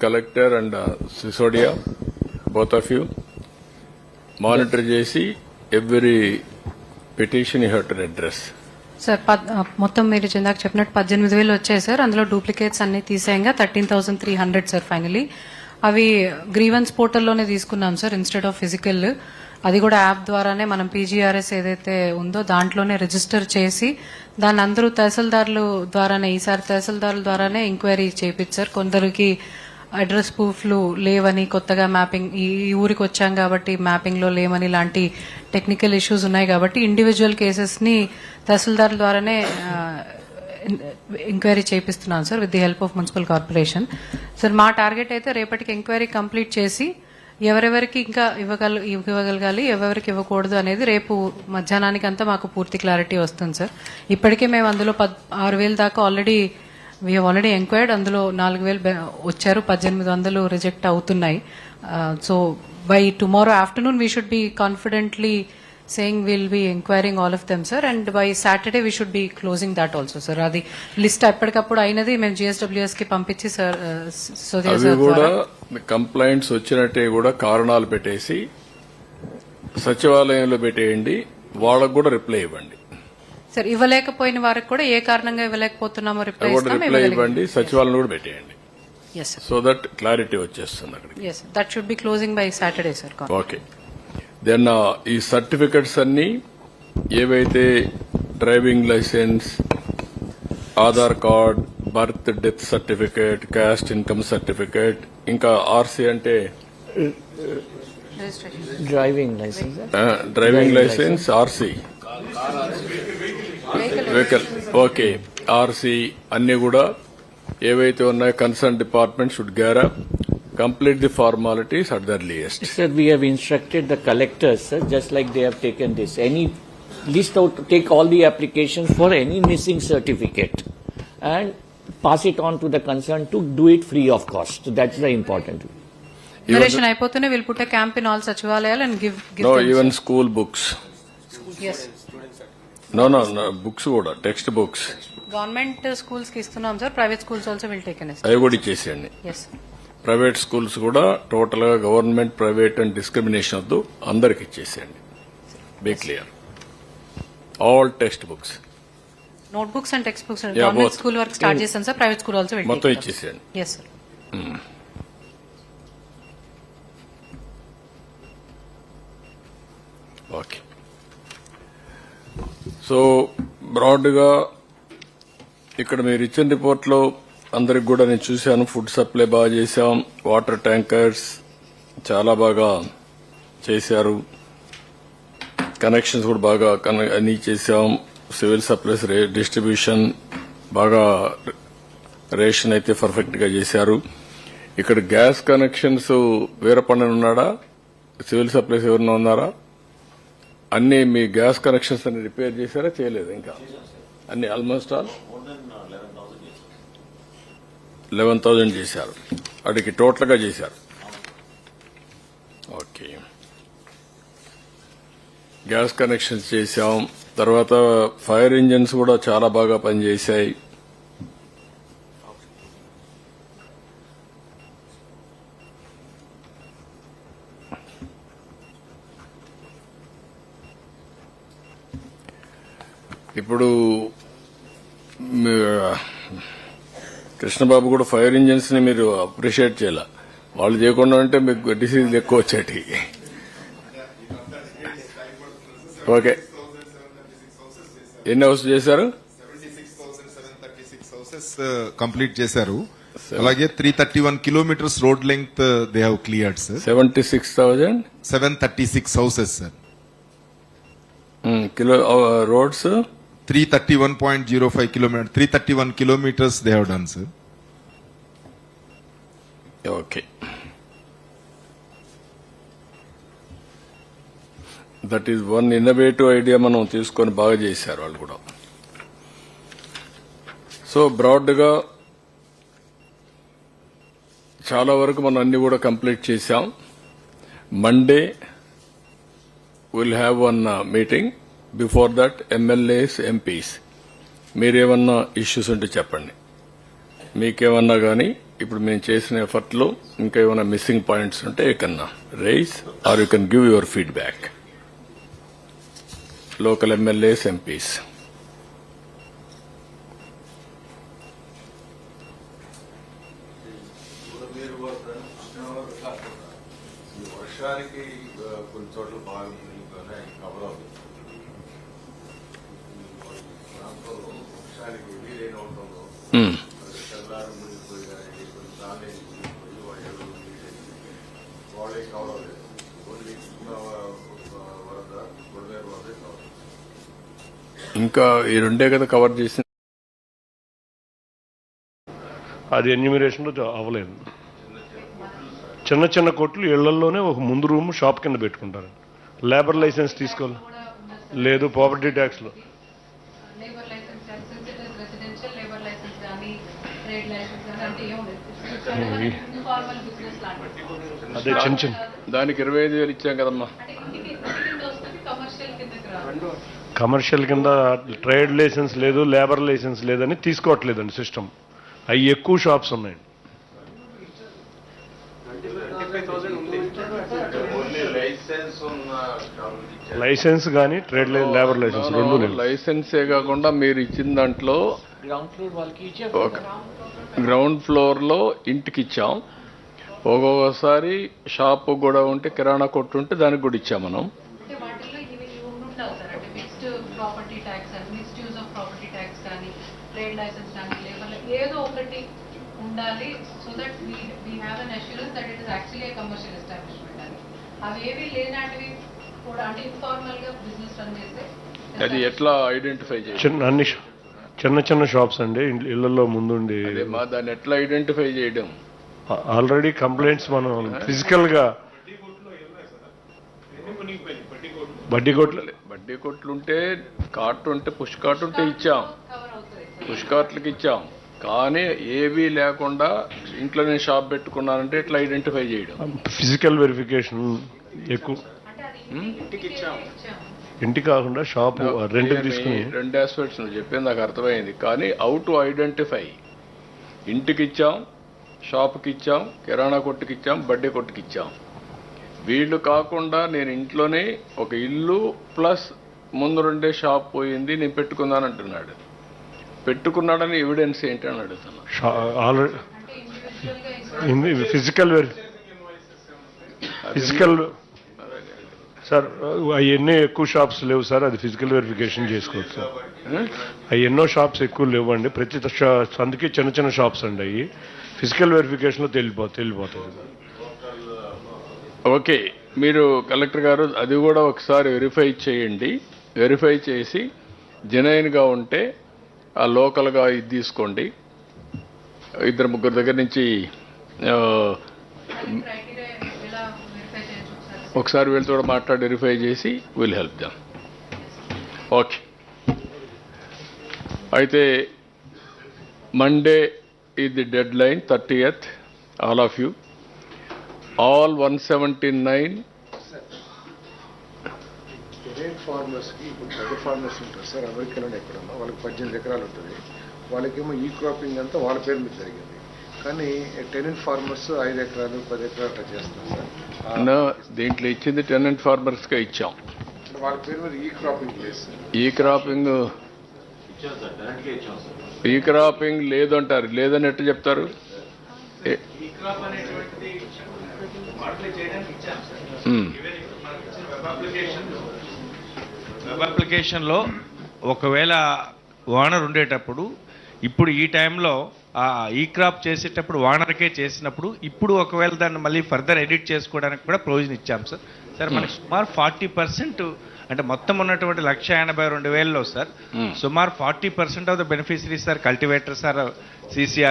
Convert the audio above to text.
and uh, Sisodia, both of you, monitor చేసి every petition you have to address. Sir మొత్తం మీరు ఇందాక చెప్పినట్టు పద్దెనిమిది వేలు వచ్చాయి సార్ అందులో డూప్లికేట్స్ అన్ని తీసేయంగా thirteen thousand three hundred sir finally అవి గ్రీవెన్స్ పోర్టల్లోనే తీసుకున్నాం సార్ ఇన్స్టెడ్ ఆఫ్ ఫిజికల్ అది కూడా యాప్ ద్వారానే మనం పీజీఆర్ఎస్ ఏదైతే ఉందో దాంట్లోనే రిజిస్టర్ చేసి దాన్ని అందరూ తహసీల్దారులు ద్వారానే ఈసారి తహసీల్దారుల ద్వారానే ఎంక్వైరీ చేయించారు కొందరికి అడ్రస్ ప్రూఫ్లు లేవని కొత్తగా మ్యాపింగ్ ఈ ఊరికి వచ్చాం కాబట్టి మ్యాపింగ్లో లేవని ఇలాంటి టెక్నికల్ ఇష్యూస్ ఉన్నాయి కాబట్టి ఇండివిజువల్ కేసెస్ని తహసీల్దార్ ద్వారానే enquiry చేపిస్తున్నాను sir with the help of municipal corporation sir మా టార్గెట్ అయితే రేపటికి ఎంక్వైరీ కంప్లీట్ చేసి ఎవరెవరికి ఇంకా ఇవ్వగల ఇవ్వగలగాలి ఎవరెవరికి ఇవ్వకూడదు అనేది రేపు మధ్యాహ్నానికి అంతా మాకు పూర్తి క్లారిటీ వస్తుంది సార్. ఇప్పటికే మేము అందులో పద్ ఆరు వేల దాకా ఆల్రెడీ వీ ఆల్రెడీ ఎంక్వైర్డ్ అందులో నాలుగు వేలు వచ్చారు పద్దెనిమిది వందలు రిజెక్ట్ అవుతున్నాయి. So by tomorrow afternoon we should be confidently saying will be enquiring all of them sir and by Saturday we should be closing that also sir అది list ఎప్పటికప్పుడు అయినది మేము జిఎస్డబ్ల్యూఎస్కి పంపించి సార్ సార్ కూడా కంప్లైంట్స్ వచ్చినట్టే కూడా కారణాలు పెట్టేసి సచివాలయంలో పెట్టేయండి వాళ్ళకు కూడా రిప్లై ఇవ్వండి. సార్ ఇవ్వలేకపోయిన వారికి కూడా ఏ కారణంగా ఇవ్వలేకపోతున్నామో రిప్లై రిప్లై ఇవ్వండి సచివాలయం కూడా పెట్టేయండి. సో దట్ క్లారిటీ వచ్చేస్తుంది అక్కడికి. Yes that should be closing by Saturday sir okay then ఈ సర్టిఫికెట్స్ అన్ని ఏవైతే driving license Aadhaar card birth death certificate caste income certificate ఇంకా ఆర్సీ అంటే? Registration driving license driving license RC. Vehicle okay RC అన్ని కూడా ఏవైతే ఉన్నాయో concern department should గ్యారా complete the formalities at the earliest Sir, we have instructed the collectors, sir, just like they have taken this, any, list out, take all the applications for any missing certificate and pass it on to the concerned to do it free of cost. So That's the important. Narration అయిపోతేనే will put camp in all సచివాలయాలు and give no even school books yes No no books కూడా text books government స్కూల్స్కి ఇస్తున్నాం sir private schools also will take అవి కూడా ఇచ్చేసేయండి. Private schools కూడా టోటల్గా government private and discrimination వద్దు అందరికి ఇచ్చేసేయండి. Be clear all text books note books and text books. School వరకు స్టార్ట్ చేస్తాం సార్ ప్రైవేట్ స్కూల్ ఆల్సో మొత్తం ఇచ్చేసేయండి. ఎస్ సార్ ఓకే సో బ్రాడ్గా ఇక్కడ మీరు ఇచ్చిన రిపోర్ట్లో అందరికి కూడా నేను చూశాను ఫుడ్ సప్లై బాగా చేశాం వాటర్ ట్యాంకర్స్ చాలా బాగా చేశారు కనెక్షన్స్ కూడా బాగా కన- అన్ని చేశాం సివిల్ సప్లైస్ రే- డిస్ట్రిబ్యూషన్ బాగా రేషన్ అయితే పర్ఫెక్ట్గా చేశారు. ఇక్కడ గ్యాస్ కనెక్షన్స్ వీరపండన ఉన్నాడా? సివిల్ సప్లైస్ ఎవరన్నా ఉన్నారా? అన్ని మీ గ్యాస్ కనెక్షన్స్ అన్ని రిపేర్ చేశారా? చేయలేదు ఇంకా? అన్ని ఆల్మోస్ట్ ఆల్? లెవెన్ థౌజండ్ చేశారు. వాటికి టోటల్గా చేశారు. ఓకే. గ్యాస్ కనెక్షన్స్ చేశాం. తర్వాత ఫైర్ ఇంజిన్స్ కూడా చాలా బాగా పనిచేశాయి. ఇప్పుడు కృష్ణబాబు కూడా ఫైర్ ఇంజిన్స్ని మీరు అప్రిషియేట్ చేయాల. వాళ్ళు చేయకుండా ఉంటే మీకు డిసీజ్ ఎక్కువ వచ్చేటి. ఓకే. ఎన్ని హౌస్ చేశారు? హౌసెస్ కంప్లీట్ చేశారు. అలాగే three thirty one kilometres road length they have cleared sir seventy six thousand? Seven thirty six houses sir kilo roads? Three thirty one point zero five kilometre three thirty one kilometres they have done sir okay that is one innovative idea మనం తీసుకొని బాగా చేశారు వాళ్ళు కూడా. So బ్రాడ్గా చాలా వరకు మనం అన్ని కూడా కంప్లీట్ చేశాం. Monday will have one meeting before that MLAs MPs మీరేమన్నా ఇష్యూస్ ఉంటే చెప్పండి. మీకేమన్నా కానీ ఇప్పుడు మేము చేసిన ఎఫర్ట్లో ఇంకా ఏమైనా మిస్సింగ్ పాయింట్స్ ఉంటే కన్నా rice are you can give your feedback local MLAs MPs వర్షానికి కొన్ని చోట్ల బాగా కవర్ అవుతుంది ఈ ప్రాంతంలో వర్షానికి వీలైన ఉండడంలో తెల్లారు మునిగిపోయి కానీ కొన్ని తాళేసి మునిగిపోయి వాళ్ళు వాళ్ళే కవర్ అవ్వలేదు ఓన్లీ చిన్న వ- వరద గొడవేరు వరదే కవర్ ఇంకా ఈ రెండే కదా కవర్ చేసింది అది ఎన్యూమిరేషన్లో అవ్వలేదు. చిన్న చిన్న కొట్లు ఇళ్ళలోనే ఒక ముందు రూమ్ షాప్ కింద పెట్టుకుంటారు లేబర్ లైసెన్స్ తీసుకోవాలి. లేదు property ట్యాక్స్లో labour license residential labour license కానీ ట్రేడ్ లైసెన్స్ కానీ అంటే ఏముండదు బిజినెస్ లాంటివి అదే చిన్న చిన్న. దానికి ఇరవై ఐదు వేలు ఇచ్చాం కదమ్మా. కమర్షియల్ కిందకి రాదు. కమర్షియల్ కింద ట్రేడ్ లైసెన్స్ లేదు లేబర్ లైసెన్స్ లేదని తీసుకోవట్లేదండి సిస్టమ్ అవి ఎక్కువ షాప్స్ ఉన్నాయండి లైసెన్స్ కానీ ట్రేడ్ లేబర్ లైసెన్స్ రెండు లైసెన్సే కాకుండా మీరు ఇచ్చిన దాంట్లో గ్రౌండ్ ఫ్లోర్ వాళ్ళకి ఇచ్చే. ఒక గ్రౌండ్ ఫ్లోర్లో ఇంటికి ఇచ్చాం. ఒక్కొక్కసారి షాప్ కూడా ఉంటే కిరాణా కొట్టు ఉంటే దానికి కూడా ఇచ్చాం మనం. ఏదో ఒకటి ఉండాలి. So that we we have an assurance that it is actually commercial establishment అని అవి ఏవి లేనాటివి కూడా అంటే ఇన్ఫార్మల్గా బిజినెస్ రన్ చేస్తే అది ఎట్లా ఐడెంటిఫై చేయాలి? చిన్న అన్ని షా- చిన్న చిన్న షాప్స్ అండి. ఇళ్ళ- ఇళ్ళల్లో ముందుండి అదే మా దాన్ని ఎట్లా ఐడెంటిఫై చేయడం? ఆల్రెడీ కంప్లైంట్స్ మనం ఫిజికల్గా బడ్డీ కొట్లు. బడ్డీ కొట్లుంటే కార్ట్ ఉంటే పుష్ కార్ట్ ఉంటే ఇచ్చాం. కవర్ అవుతుంది. పుష్ కార్ట్లకి ఇచ్చాం. కానీ ఏవీ లేకుండా ఇంట్లో నేను షాప్ పెట్టుకున్నానంటే ఎట్లా ఐడెంటిఫై చేయడం? ఫిజికల్ వెరిఫికేషన్ ఎక్కువ అంటే అది ఇంటికి ఇచ్చాము ఇంటి కాకుండా షాప్ రెంట్ తీసుకుని. రెండు ఆస్పెక్ట్స్ నువ్వు చెప్పింది నాకు అర్థమైంది. కానీ హౌ టు ఐడెంటిఫై ఇంటికి ఇచ్చాం షాప్కి ఇచ్చాం కిరాణా కొట్టుకి ఇచ్చాం బడ్డీ కొట్టుకి ఇచ్చాం వీళ్ళు కాకుండా నేను ఇంట్లోనే ఒక ఇల్లు ప్లస్ ముందు రెండే షాప్ పోయింది నేను పెట్టుకున్నాను అంటున్నాడు. పెట్టుకున్నాడని ఎవిడెన్స్ ఏంటి అని అడుగుతున్నా. ఆల్రెడీ అంటే ఇండివిజువల్గా ఫిజికల్ ఫిజికల్ సార్ అవన్నీ ఎక్కువ షాప్స్ లేవు సార్ అది ఫిజికల్ వెరిఫికేషన్ చేసుకోవచ్చు సార్. అవి ఎన్నో షాప్స్ ఎక్కువ లేవండి. ప్రతి సందుకి చిన్న చిన్న షాప్స్ అండి అవి. ఫిజికల్ వెరిఫికేషన్లో తెలిపో తెలిపోతుంది ఓకే మీరు కలెక్టర్ గారు అది కూడా ఒకసారి వెరిఫై చేయండి. వెరిఫై చేసి జెన్యున్గా ఉంటే ఆ లోకల్గా ఇది తీసుకోండి. ఇద్దరు ముగ్గురు దగ్గర నుంచి ఒకసారి వీళ్ళతో మాట్లాడి వెరిఫై చేసి విల్ హెల్ప్ దమ్ ఓకే అయితే మండే ఇది deadline thirtieth all of you all one seventy nine tenant ఫార్మర్స్కి ఇప్పుడు పెద్ద ఫార్మర్స్ ఉంటారు. సార్ అమెరికాలోనే ఎక్కడన్నా వాళ్ళకి పద్దెనిమిది ఎకరాలు ఉంటుంది. వాళ్ళకేమో ఈ క్రాపింగ్ అంతా వాళ్ళ పేరు మీద జరిగింది. కానీ టెరెంట్ ఫార్మర్స్ ఐదు ఎకరాలు పది ఎకరాలు అట్లా చేస్తారు సార్. దీంట్లో ఇచ్చింది టెనెంట్ ఫార్మర్స్గా ఇచ్చాం. వాళ్ళ పేరు మీద ఈ క్రాపింగ్ లేదు ఈ క్రాపింగ్ ఈ క్రాపింగ్ లేదు అంటారు లేదని ఎట్టు చెప్తారు. వెబ్ అప్లికేషన్లో ఒకవేళ ఓనర్ ఉండేటప్పుడు ఇప్పుడు ఈ టైంలో ఈ క్రాప్ చేసేటప్పుడు ఓనర్కే చేసినప్పుడు ఇప్పుడు ఒకవేళ దాన్ని మళ్ళీ ఫర్దర్ ఎడిట్ చేసుకోవడానికి కూడా ప్రొవిజన్ ఇచ్చాం సార్. సార్ మనకి సుమారు ఫార్టీ పర్సెంట్ అంటే మొత్తం ఉన్నటువంటి లక్ష ఎనభై రెండు వేలలో సార్. సుమారు forty percent of the beneficiaries sir cultivator sir CCR